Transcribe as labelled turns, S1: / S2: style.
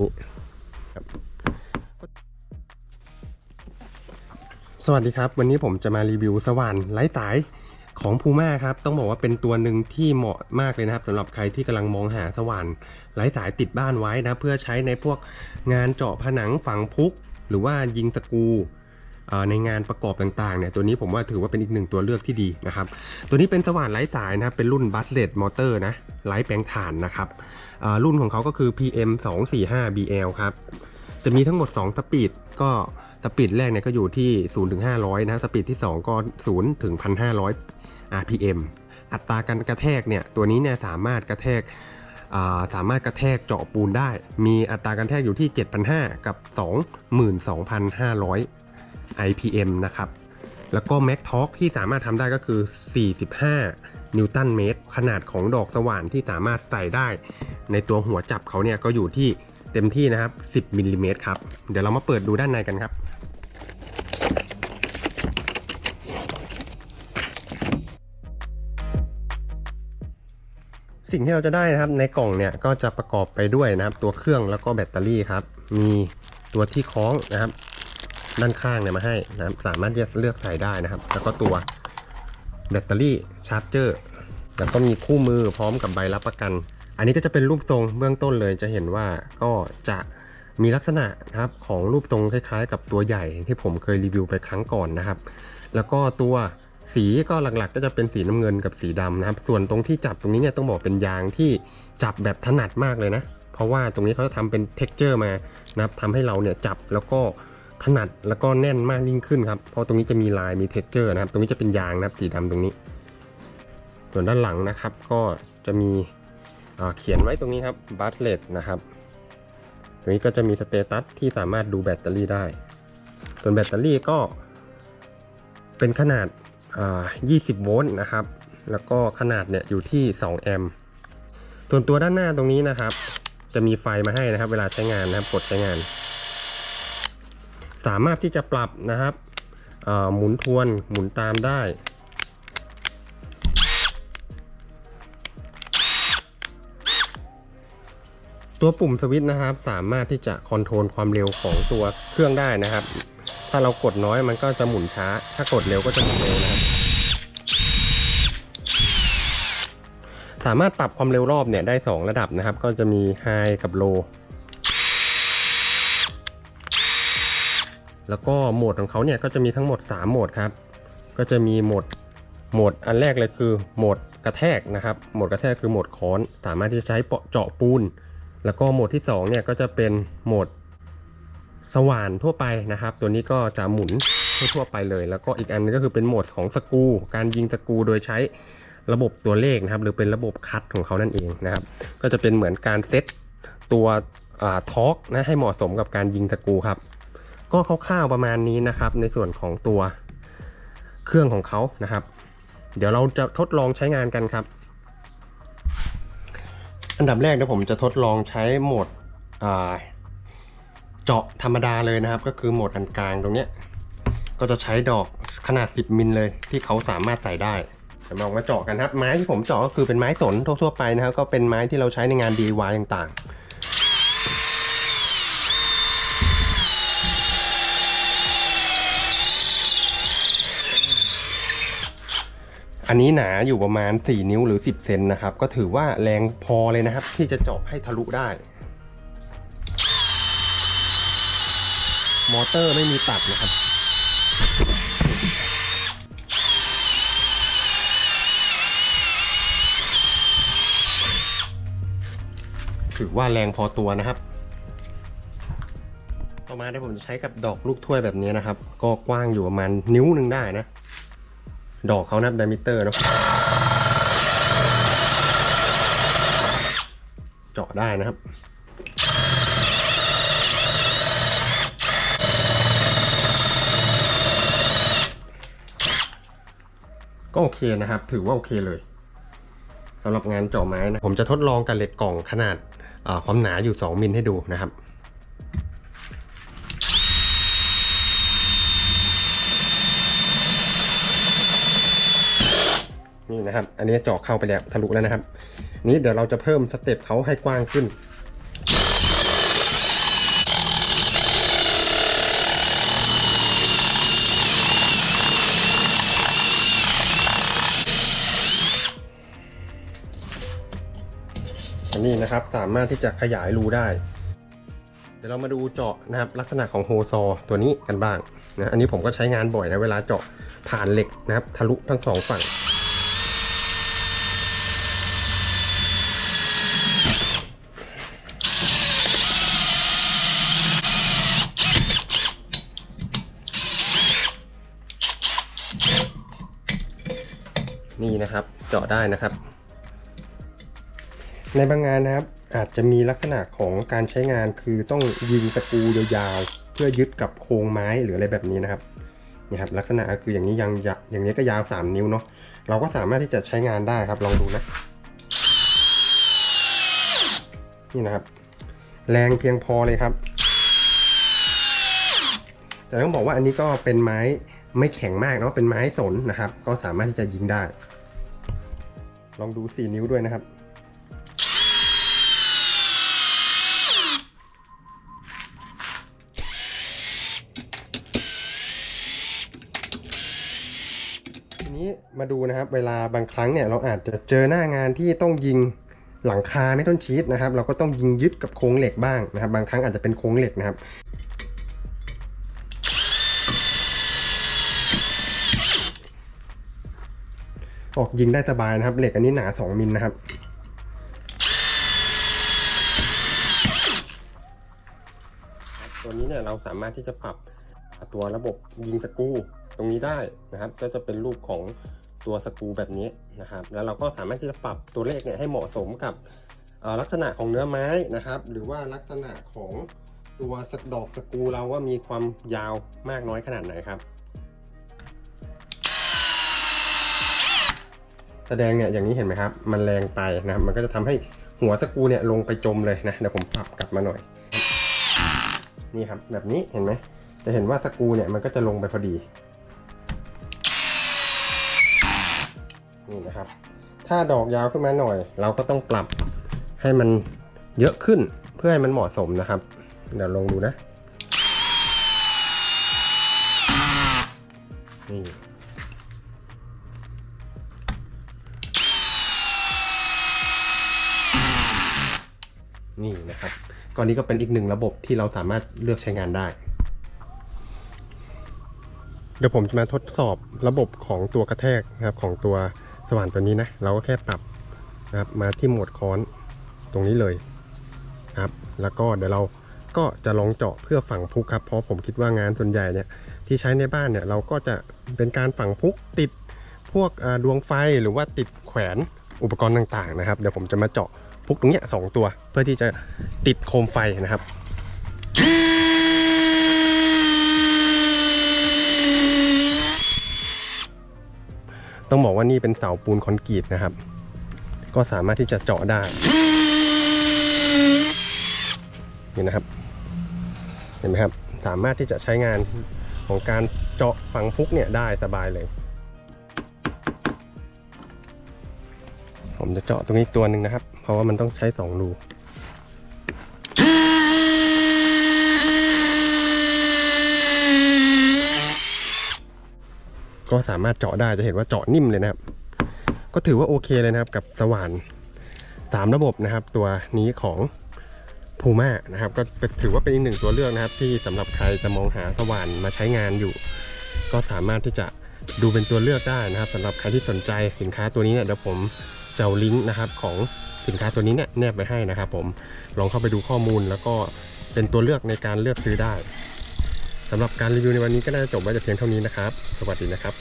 S1: นี่ครับสวัสดีครับ วันนี้ผมจะมารีวิวสว่านไร้สายของพูม่าครับ ต้องบอกว่าเป็นตัวหนึ่งที่เหมาะมากเลยนะครับสำหรับใครที่กำลังมองหาสว่านไร้สายติดบ้านไว้นะ เพื่อใช้ในพวกงานเจาะผนังฝังพุก หรือว่ายิงตะกู ในงานประกอบต่างๆเนี่ยตัวนี้ผมว่าถือว่าเป็นอีกหนึ่งตัวเลือกที่ดีนะครับตัวนี้เป็นสว่านไร้สายนะเป็นรุ่นบัสเลตมอเตอร์นะไร้แปลงถ่านนะครับรุ่นของเขาก็คือ PM 2 4 5 BL ครับจะมีทั้งหมด 2 สปีดก็สปีดแรกเนี่ยก็อยู่ที่ 0 ถึง 500 นะสปีดที่ 2 ก็ 0 ถึง 1,500 RPM อัตราการกระแทกเนี่ยตัวนี้เนี่ยสามารถกระแทกสามารถกระแทกเจาะปูนได้ มีอัตราการแทกอยู่ที่ 7,500 กับ 22,500 IPM นะครับ แล้วก็ Mac t o r q ที่สามารถทำได้ก็คือ 45 นิวตันเมตร ขนาดของดอกสว่านที่สามารถใส่ได้ ในตัวหัวจับเขาเนี่ยก็อยู่ที่เต็มที่นะครับ 10มิลลิเมตรครับ เดี๋ยวเรามาเปิดดูด้านในกันครับสิ่งที่เราจะได้นะครับในกล่องเนี่ยก็จะประกอบไปด้วยนะครับ ตัวเครื่องแล้วก็แบตเตอรี่ครับ มีตัวที่คล้องนะครับ ด้านข้างเนี่ยมาให้นะครับสามารถที่จะเลือกใส่ได้นะครับ แล้วก็ตัวแบตเตอรี่ชาร์จเจอร์แล้วก็มีคู่มือพร้อมกับใบรับประกัน อันนี้ก็จะเป็นรูปทรงเบื้องต้นเลยจะเห็นว่าก็จะมีลักษณะนะครับของรูปทรงคล้ายๆ กับตัวใหญ่ที่ผมเคยรีวิวไปครั้งก่อนนะครับ แล้วก็ตัวสีก็หลักๆ ก็จะเป็นสีน้ำเงินกับสีดำนะครับ ส่วนตรงที่จับตรงนี้เนี่ยต้องบอกเป็นยางที่จับแบบถนัดมากเลยนะ เพราะว่าตรงนี้เขาจะทำเป็น t e x t อร์มานะครับทำให้เราเนี่ยจับแล้วก็ ถนัดแล้วก็แน่นมากยิ่งขึ้นครับ เพราะตรงนี้จะมีลายมี t e x t อร์นะครับ ตรงนี้จะเป็นยางนะครับสีดำตรงนี้ ส่วนด้านหลังนะครับ ก็จะมีเขียนไว้ตรงนี้ครับบัตเลตนะครับ ตรงนี้ก็จะมีสเตตัสที่สามารถดูแบตเตอรี่ได้ ส่วนแบตเตอรี่ก็เป็นขนาดา20 โวลต์นะครับ แล้วก็ขนาดเนี่ยอยู่ที่ 2 แอมป์ ส่วนตัวด้านหน้าตรงนี้นะครับ จะมีไฟมาให้นะครับ เวลาใช้งานนะครับ กดใช้งาน สามารถที่จะปรับนะครับหมุนทวนหมุนตามได้ ตัวปุ่มสวิตช์นะครับ สามารถที่จะคอนโทรลความเร็วของตัวเครื่องได้นะครับ ถ้าเรากดน้อยมันก็จะหมุนช้า ถ้ากดเร็วก็จะหมุนเร็วนะครับ สามารถปรับความเร็วรอบเนี่ยได้ 2 ระดับนะครับ ก็จะมี High กับ Low แล้วก็โหมดของเขาเนี่ยก็จะมีทั้งหมด 3 โหมดครับ ก็จะมีโหมดโหมดอันแรกเลยคือโหมดกระแทกนะครับ โหมดกระแทกคือโหมดค้อน สามารถที่จะใช้เจาะปูน แล้วก็โหมดที่2เนี่ยก็จะเป็นโหมดสว่านทั่วไปนะครับ ตัวนี้ก็จะหมุนทั่วๆไปเลย แล้วก็อีกอันนึงก็คือเป็นโหมดของสกูการยิงสกูโดยใช้ระบบตัวเลขนะครับ หรือเป็นระบบคัดของเขานั่นเองนะครับ ก็จะเป็นเหมือนการเซตตัวทอร์กนะให้เหมาะสมกับการยิงสกูครับ ก็คร่าวๆประมาณนี้นะครับ ในส่วนของตัวเครื่องของเขานะครับ เดี๋ยวเราจะทดลองใช้งานกันครับ อันดับแรกเดี๋ยวผมจะทดลองใช้โหมดเจาะธรรมดาเลยนะครับ ก็คือโหมดอันกลางตรงเนี้ยก็จะใช้ดอกขนาด 10 มิลเลยที่เขาสามารถใส่ได้เดี๋ยวลองมาเจาะกันครับ ไม้ที่ผมเจาะก็คือเป็นไม้สนทั่วๆไปนะครับ ก็เป็นไม้ที่เราใช้ในงาน DIY ต่างๆ อันนี้หนาอยู่ประมาณ 4 นิ้วหรือ 10 เซนนะครับ ก็ถือว่าแรงพอเลยนะครับ ที่จะเจาะให้ทะลุได้ มอเตอร์ไม่มีตัดนะครับ ถือว่าแรงพอตัวนะครับ ต่อมาเดี๋ยวผมจะใช้กับดอกลูกถ้วยแบบนี้นะครับ ก็กว้างอยู่ประมาณนิ้วหนึ่งได้นะ ดอกเขานับไดมิเตอร์เนาะเจาะได้นะครับก็โอเคนะครับ ถือว่าโอเคเลยสำหรับงานเจาะไม้นะ ผมจะทดลองกับเหล็กกล่องขนาดความหนาอยู่ 2 มิลให้ดูนะครับ นี่นะครับ อันนี้เจาะเข้าไปแล้วทะลุแล้วนะครับ นี้เดี๋ยวเราจะเพิ่มสเต็ปเขาให้กว้างขึ้นอันนี้นะครับสามารถที่จะขยายรูได้ เดี๋ยวเรามาดูเจาะนะครับลักษณะของโฮซอตัวนี้กันบ้างนะอันนี้ผมก็ใช้งานบ่อยนะเวลาเจาะผ่านเหล็กนะครับ ทะลุทั้งสองฝั่ง นี่นะครับเจาะได้นะครับ ในบางงานนะครับอาจจะมีลักษณะของการใช้งานคือต้องยิงตะปูยาวๆเพื่อยึดกับโครงไม้หรืออะไรแบบนี้นะครับนี่ครับลักษณะคืออย่างนี้ยังอย่างนี้ก็ยาว 3 นิ้วเนาะเราก็สามารถที่จะใช้งานได้ครับลองดูนะนี่นะครับ แรงเพียงพอเลยครับ แต่ต้องบอกว่าอันนี้ก็เป็นไม้ไม่แข็งมากเนาะเป็นไม้สนนะครับ ก็สามารถที่จะยิงได้ ลองดู 4 นิ้วด้วยนะครับ ทีนี้มาดูนะครับเวลาบางครั้งเนี่ยเราอาจจะเจอหน้างานที่ต้องยิงหลังคาไม่ต้นชีสนะครับ เราก็ต้องยิงยึดกับโครงเหล็กบ้างนะครับ บางครั้งอาจจะเป็นโครงเหล็กนะครับ ออกยิงได้สบายนะครับ เหล็กอันนี้หนา2มิลนะครับ ตัวนี้เนี่ยเราสามารถที่จะปรับตัวระบบยิงสกูตรงนี้ได้นะครับ ก็จะเป็นรูปของตัวสกูแบบนี้นะครับ แล้วเราก็สามารถที่จะปรับตัวเลขเนี่ยให้เหมาะสมกับลักษณะของเนื้อไม้นะครับ หรือว่าลักษณะของตัวสกดอกสกูเราว่ามีความยาวมากน้อยขนาดไหนครับ แสดงเนี่ยอย่างนี้เห็นไหมครับ มันแรงไปนะครับมันก็จะทำให้หัวสกูเนี่ยลงไปจมเลยนะเดี๋ยวผมปรับกลับมาหน่อย นี่ครับแบบนี้เห็นไหมจะเห็นว่าสกูเนี่ยมันก็จะลงไปพอดีนี่นะครับ ถ้าดอกยาวขึ้นมาหน่อย เราก็ต้องปรับให้มันเยอะขึ้นเพื่อให้มันเหมาะสมนะครับ เดี๋ยวลองดูนะนี่ นี่นะครับก็นี้ก็เป็นอีกหนึ่งระบบที่เราสามารถเลือกใช้งานได้ เดี๋ยวผมจะมาทดสอบระบบของตัวกระแทกนะครับของตัวสว่านตัวนี้นะ เราก็แค่ปรับนะครับมาที่โหมดค้อนตรงนี้เลยครับ แล้วก็เดี๋ยวเราก็จะลองเจาะเพื่อฝังพุกครับ เพราะผมคิดว่างานส่วนใหญ่เนี่ยที่ใช้ในบ้านเนี่ยเราก็จะเป็นการฝังพุกติดพวกดวงไฟหรือว่าติดแขวนอุปกรณ์ต่างๆนะครับ เดี๋ยวผมจะมาเจาะ พุกตรงเนี้ยสองตัว เพื่อที่จะติดโคมไฟนะครับต้องบอกว่านี่เป็นเสาปูนคอนกรีตนะครับ ก็สามารถที่จะเจาะได้ นี่นะครับ เห็นไหมครับ สามารถที่จะใช้งานของการเจาะฝังพุกเนี่ยได้สบายเลย ผมจะเจาะตรงนี้ตัวหนึ่งนะครับ เพราะว่ามันต้องใช้สองรูก็สามารถเจาะได้จะเห็นว่าเจาะนิ่มเลยนะครับ ก็ถือว่าโอเคเลยนะครับกับสว่านสามระบบนะครับ ตัวนี้ของพูม่านะครับ ก็ถือว่าเป็นอีกหนึ่งตัวเลือกนะครับ ที่สำหรับใครจะมองหาสว่านมาใช้งานอยู่ ก็สามารถที่จะดูเป็นตัวเลือกได้นะครับสำหรับใครที่สนใจสินค้าตัวนี้เนี่ยเดี๋ยวผม จะเอาลิงก์นะครับของสินค้าตัวนี้เนี่ยแนบไปให้นะครับผมลองเข้าไปดูข้อมูลแล้วก็เป็นตัวเลือกในการเลือกซื้อได้สำหรับการรีวิวในวันนี้ก็น่าจะจบไว้แต่เพียงเท่านี้นะครับ สวัสดีนะครับ